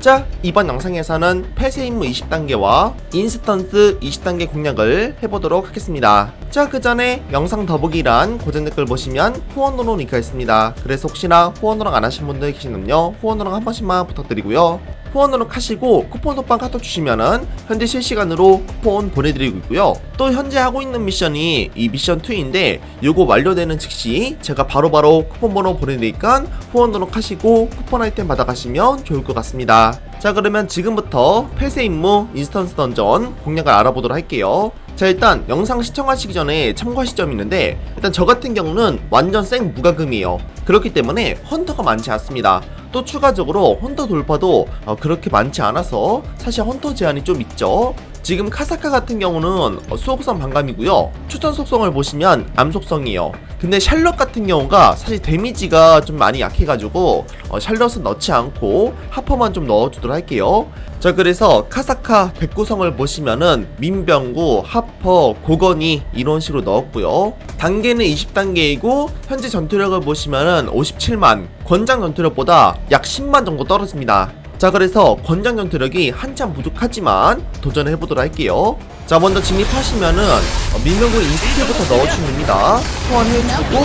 자, 이번 영상에서는 폐쇄 임무 20단계와 인스턴스 20단계 공략을 해보도록 하겠습니다. 자, 그 전에 영상 더보기란 고정 댓글 보시면 후원으로 링크가 있습니다. 그래서 혹시나 후원으로 안 하신 분들 계시면요, 후원으로 한 번씩만 부탁드리고요. 후원으로 하시고 쿠폰 토빵 카톡 주시면은 현재 실시간으로 쿠폰 보내드리고 있고요. 또 현재 하고 있는 미션이 이 미션 2인데 요거 완료되는 즉시 제가 바로바로 쿠폰 번호 보내드리니까 후원으로 하시고 쿠폰 아이템 받아가시면 좋을 것 같습니다. 자 그러면 지금부터 폐쇄 임무 인스턴스 던전 공략을 알아보도록 할게요. 자 일단 영상 시청하시기 전에 참고하실 점이 있는데 일단 저 같은 경우는 완전 생 무과금이에요. 그렇기 때문에 헌터가 많지 않습니다. 또 추가적으로 헌터 돌파도 어, 그렇게 많지 않아서 사실 헌터 제한이 좀 있죠. 지금 카사카 같은 경우는 어, 수옥성 반감이고요. 추천 속성을 보시면 암 속성이에요. 근데 샬럿 같은 경우가 사실 데미지가 좀 많이 약해가지고 어, 샬럿은 넣지 않고 하퍼만 좀 넣어주도록 할게요. 자 그래서 카사카 백구성을 보시면은 민병구, 하퍼, 고건이 이런 식으로 넣었고요. 단계는 20단계이고 현재 전투력을 보시면은 57만, 권장 전투력보다 약 10만 정도 떨어집니다. 자 그래서 권장 전투력이 한참 부족하지만 도전을 해보도록 할게요. 자 먼저 진입하시면은 어, 민병구 인스킬부터 넣어주시면 됩니다. 소환해주고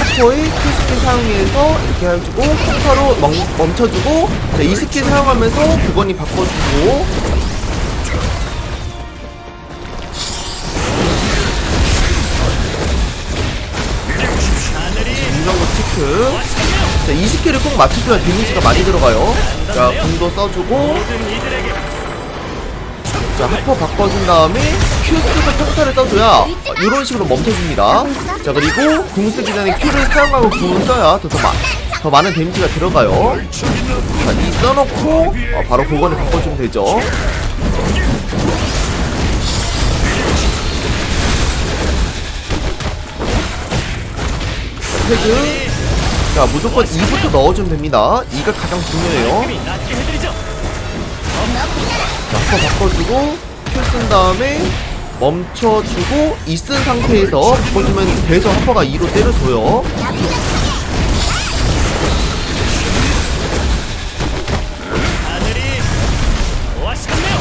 하퍼의 큐스킬 사용해서 이렇게 해주고 멈, 멈춰주고 자, 이 스킬 사용하면서 구건이 바꿔주고 민병구 체크 자, 이 스킬을 꼭 맞춰줘야 데미지가 많이 들어가요. 자, 궁도 써주고, 자, 하퍼 바꿔준 다음에, 큐 쓰고 평타를 써줘야, 이런 식으로 멈춰줍니다. 자, 그리고, 궁 쓰기 전에 큐를 사용하고 궁을 써야 더, 더, 마, 더 많은 데미지가 들어가요. 자, 이 써놓고, 어, 바로 그거를 바꿔주면 되죠. 자, 태그. 자, 무조건 2부터 넣어주면 됩니다. 2가 가장 중요해요. 자, 한번 바꿔주고, 큐 쓴 다음에, 멈춰주고, 이 쓴 상태에서 바꿔주면 계속 한퍼가 2로 때려줘요.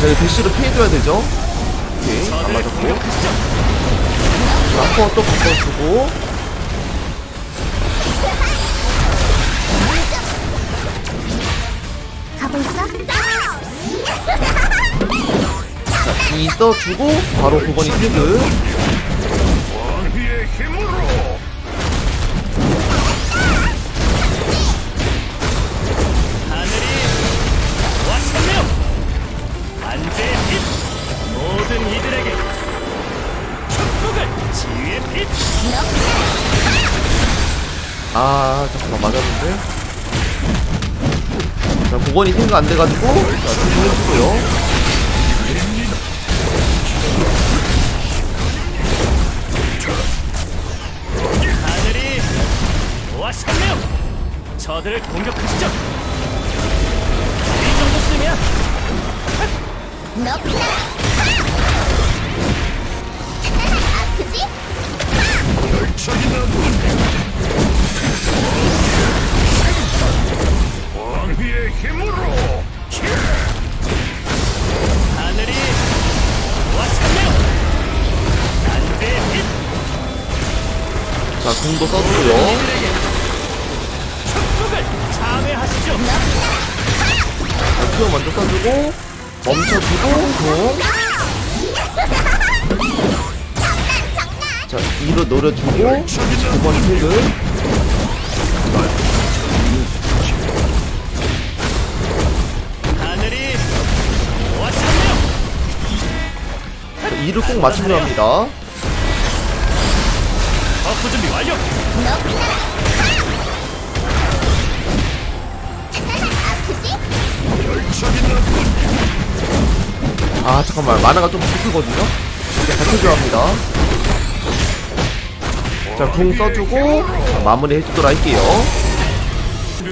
자, 대시로 피해줘야 되죠. 오케이, 안 맞았고. 자, 한퍼 또 바꿔주고, 이 써주고, 바로 9번이 태그. 왕비의 힘으로 하늘이 왔으며 안개의 빛 모든 이들에게 축복을 지휘의 빛 아 잠깐만 맞았는데 자 고건이 생각 안 돼가지고 자 조심해주고요 저들을 공격하시죠. 이 정도쯤이야 너 피나 아프지? 왕비의 힘으로. 하늘이 빛. 자 궁도 이들에게 큐어 먼저 써주고 멈춰주고 궁자 2로 노려주고 9번이 태그 하늘이 왔으며 2를 꼭 맞추려 합니다. 버프 준비 완료. 너 피나 아 아 잠깐만. 만화가 좀 부족하거든요? 이제 받쳐줘야 합니다. 자궁 써주고 자, 마무리 해주도록 할게요.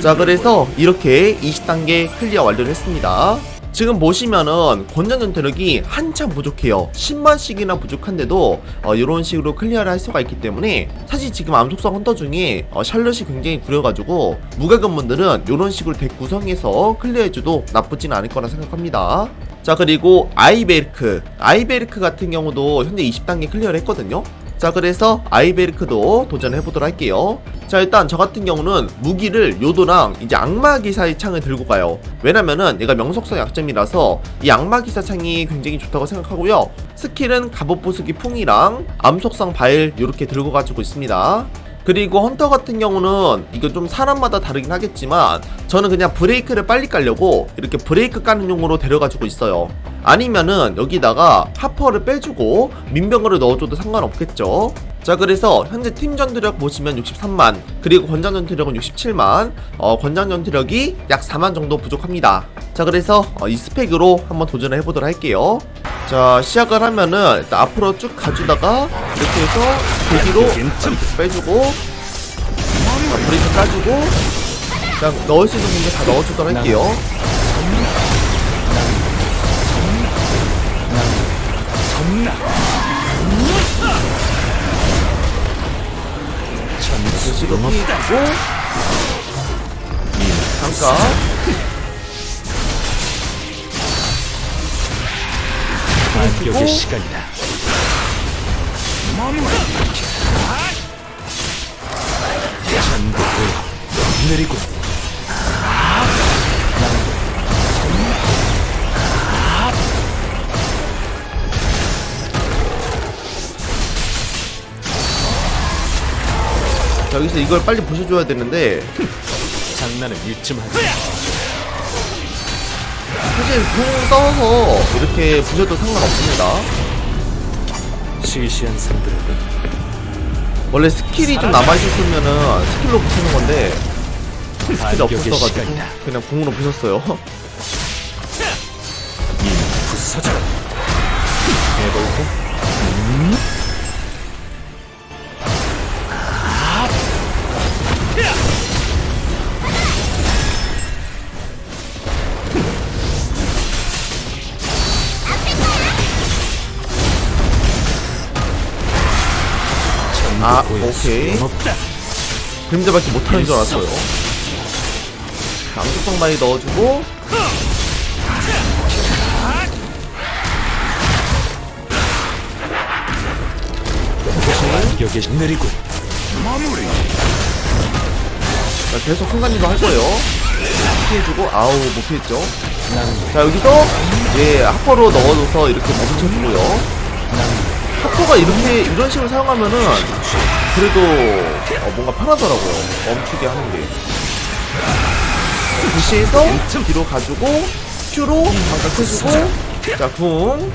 자 그래서 이렇게 20단계 클리어 완료를 했습니다 지금 보시면은 권장 전투력이 한참 부족해요. 10만씩이나 부족한데도 어, 이런 식으로 클리어를 할 수가 있기 때문에 사실 지금 암속성 헌터 중에 어, 샬럿이 굉장히 구려가지고 무가금 분들은 이런 식으로 덱 구성해서 클리어해줘도 나쁘진 않을 거라 생각합니다. 자 그리고 아이베르크. 아이베르크 같은 경우도 현재 20단계 클리어를 했거든요 자 그래서 아이베르크도 도전해 보도록 할게요. 자 일단 저 같은 경우는 무기를 요도랑 이제 악마기사의 창을 들고 가요. 왜냐면은 얘가 명속성 약점이라서 이 악마기사 창이 굉장히 좋다고 생각하고요. 스킬은 갑옷 부수기 풍이랑 암속성 바일 이렇게 들고 가지고 있습니다. 그리고 헌터 같은 경우는 이거 좀 사람마다 다르긴 하겠지만 저는 그냥 브레이크를 빨리 깔려고 이렇게 브레이크 까는 용으로 데려가지고 있어요 아니면은 여기다가 하퍼를 빼주고 민병어를 넣어줘도 상관없겠죠? 자 그래서 현재 팀 전투력 보시면 63만 그리고 권장 전투력은 67만 어, 권장 전투력이 약 4만 정도 부족합니다. 자 그래서 어, 이 스펙으로 한번 도전을 해보도록 할게요. 자 시작을 하면은 일단 앞으로 쭉 가주다가 이렇게 해서 대기로 빼주고 자, 브레이크 까주고 그냥 넣을 수 있는 공격 다 넣어주도록 할게요 시로 피고? 잠깐. 반격의 시간이다. 전국을 느리고 자, 여기서 이걸 빨리 부셔줘야 되는데 장난은 일쯤 하지. 사실 궁 써서 이렇게 부셔도 상관없습니다 시시한 상들은 원래 스킬이 좀 남아있었으면은 스킬로 부수는 건데 스킬이 없었어가지고. 그냥 궁으로 부셨어요 이 부서져. 해보고 오케이. 없다. 그림자밖에 못하는 줄 알았어요. 암수성 많이 넣어주고. 반격의 느리고 자, 계속 순간이동 할 거예요. 피해주고 아우 못 피했죠. 난자 여기서 예 하퍼로 넣어줘서 이렇게 멈춰주고요. 하퍼가 이렇게 이런 식으로 사용하면은 그래도 어, 뭔가 편하더라고요. 멈추게 하는 게. 무시해서? 뒤로 가지고 Q로 반격해주고. 자 궁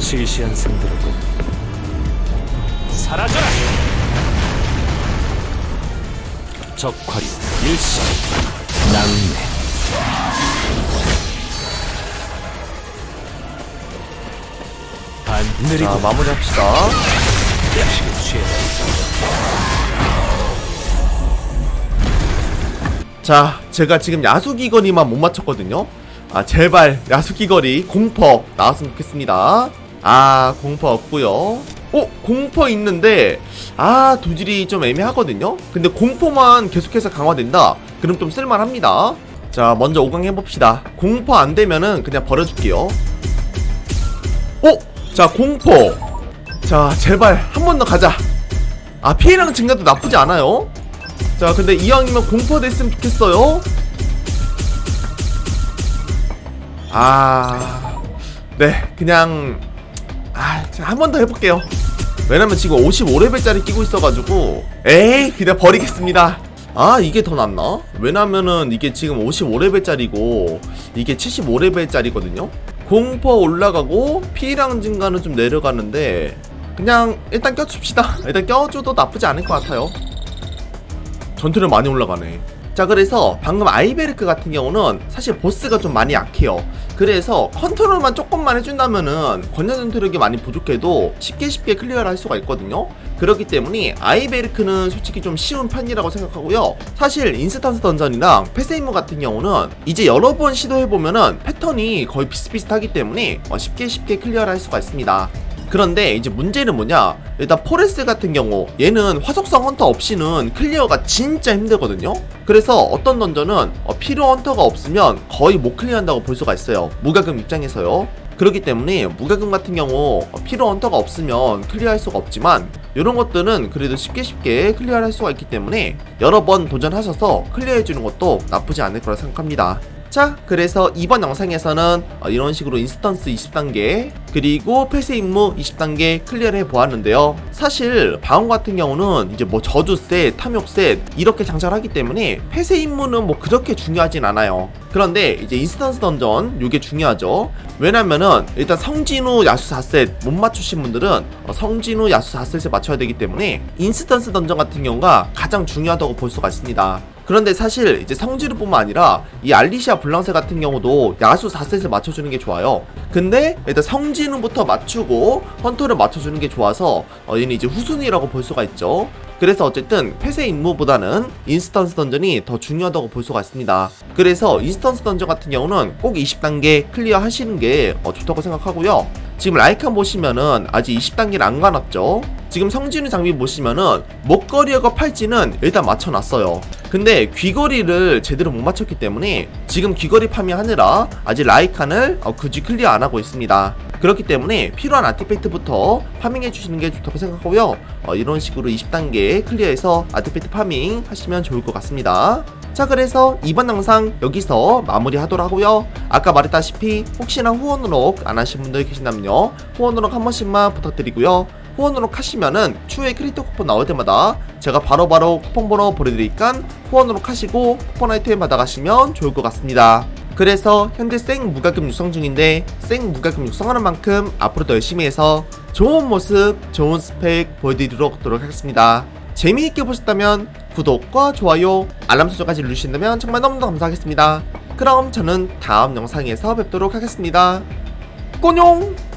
시시한 상들고 사라져라. 적화류 일시. 낭매 느리고 자 마무리합시다 자, 제가 지금 야수기거리만 못 맞췄거든요. 아, 제발 야수기거리 공퍼 나왔으면 좋겠습니다. 아, 공퍼 없고요. 어, 공퍼 있는데 아, 두질이 좀 애매하거든요. 근데 공포만 계속해서 강화된다. 그럼 좀 쓸만합니다. 자, 먼저 5강 해봅시다. 공포 안 되면은 그냥 버려줄게요. 어, 자, 공포. 자, 제발 한 번 더 가자. 아, 피해량 증가도 나쁘지 않아요. 자 근데 이왕이면 공포 됐으면 좋겠어요 아네 그냥 아 한 번 더 해볼게요 왜냐면 지금 55레벨짜리 끼고 있어가지고 에이 그냥 버리겠습니다 아 이게 더 낫나? 왜냐면은 이게 지금 55레벨짜리고 이게 75레벨짜리거든요 공포 올라가고 피해량 증가는 좀 내려가는데 그냥 일단 껴줍시다 일단 껴줘도 나쁘지 않을 것 같아요 전투력 많이 올라가네. 자자 그래서 방금 아이베르크 같은 경우는 사실 보스가 좀 많이 약해요. 그래서 컨트롤만 조금만 해준다면은 권장 전투력이 많이 부족해도 쉽게 쉽게 클리어를 할 수가 있거든요. 그렇기 때문에 아이베르크는 솔직히 좀 쉬운 판이라고 생각하고요. 사실 인스턴스 던전이랑 페세이모 같은 경우는 이제 여러 번 시도해보면은 패턴이 거의 비슷비슷하기 때문에 어, 쉽게 쉽게 클리어를 할 수가 있습니다 그런데 이제 문제는 뭐냐? 일단 포레스 같은 경우 얘는 화속성 헌터 없이는 클리어가 진짜 힘들거든요. 그래서 어떤 던전은 어, 필요 헌터가 없으면 거의 못 클리어한다고 볼 수가 있어요. 무가금 입장에서요. 그렇기 때문에 무가금 같은 경우 어, 필요 헌터가 없으면 클리어할 수가 없지만 이런 것들은 그래도 쉽게 쉽게 클리어할 수가 있기 때문에 여러 번 도전하셔서 클리어해주는 것도 나쁘지 않을 거라 생각합니다 자 그래서 이번 영상에서는 어, 이런 식으로 인스턴스 20단계 그리고 폐쇄 임무 20단계 클리어를 해보았는데요. 사실 바움 같은 경우는 이제 뭐 저주 셋, 탐욕 셋 이렇게 장착하기 때문에 폐쇄 임무는 뭐 그렇게 중요하진 않아요. 그런데 이제 인스턴스 던전 요게 중요하죠. 왜냐면은 일단 성진우 야수 4셋 못 맞추신 분들은 어, 성진우 야수 4셋에 맞춰야 되기 때문에 인스턴스 던전 같은 경우가 가장 중요하다고 볼 수가 있습니다 그런데 사실 이제 성지르뿐만 아니라 이 알리시아 블랑세 같은 경우도 야수 4셋을 맞춰주는 게 좋아요. 근데 일단 성진우부터 맞추고 헌터를 맞춰주는 게 좋아서 어, 얘는 이제 후순위라고 볼 수가 있죠. 그래서 어쨌든 폐쇄 임무보다는 인스턴스 던전이 더 중요하다고 볼 수가 있습니다. 그래서 인스턴스 던전 같은 경우는 꼭 20단계 클리어 하시는 게 어, 좋다고 생각하고요. 지금 라이칸 보시면은 아직 20단계를 안 가놨죠. 지금 성진우 장비 보시면은 목걸이하고 팔찌는 일단 맞춰놨어요. 근데 귀걸이를 제대로 못 맞췄기 때문에 지금 귀걸이 파밍하느라 아직 라이칸을 어, 굳이 클리어 안 하고 있습니다. 그렇기 때문에 필요한 아티팩트부터 파밍해 주시는 게 좋다고 생각하고요. 어, 이런 식으로 20단계 클리어해서 아티팩트 파밍 하시면 좋을 것 같습니다. 자 그래서 이번 영상 여기서 마무리하도록 하고요 아까 말했다시피 혹시나 후원 으로 안 하신 분들 계신다면요 후원 으로 한 번씩만 부탁드리고요 후원 으로 하시면은 추후에 크리트 쿠폰 나올 때마다 제가 바로 바로 쿠폰 번호 보내드리니까 후원 으로 하시고 쿠폰 아이템 받아가시면 좋을 것 같습니다 그래서 현재 생 무과금 육성 중인데 생 무과금 육성하는 만큼 앞으로도 열심히 해서 좋은 모습 좋은 스펙 보여드리도록 하겠습니다 재미있게 보셨다면 구독과 좋아요, 알람 설정까지 누르신다면 정말 너무너무 감사하겠습니다. 그럼 저는 다음 영상에서 뵙도록 하겠습니다. 꼬뇽!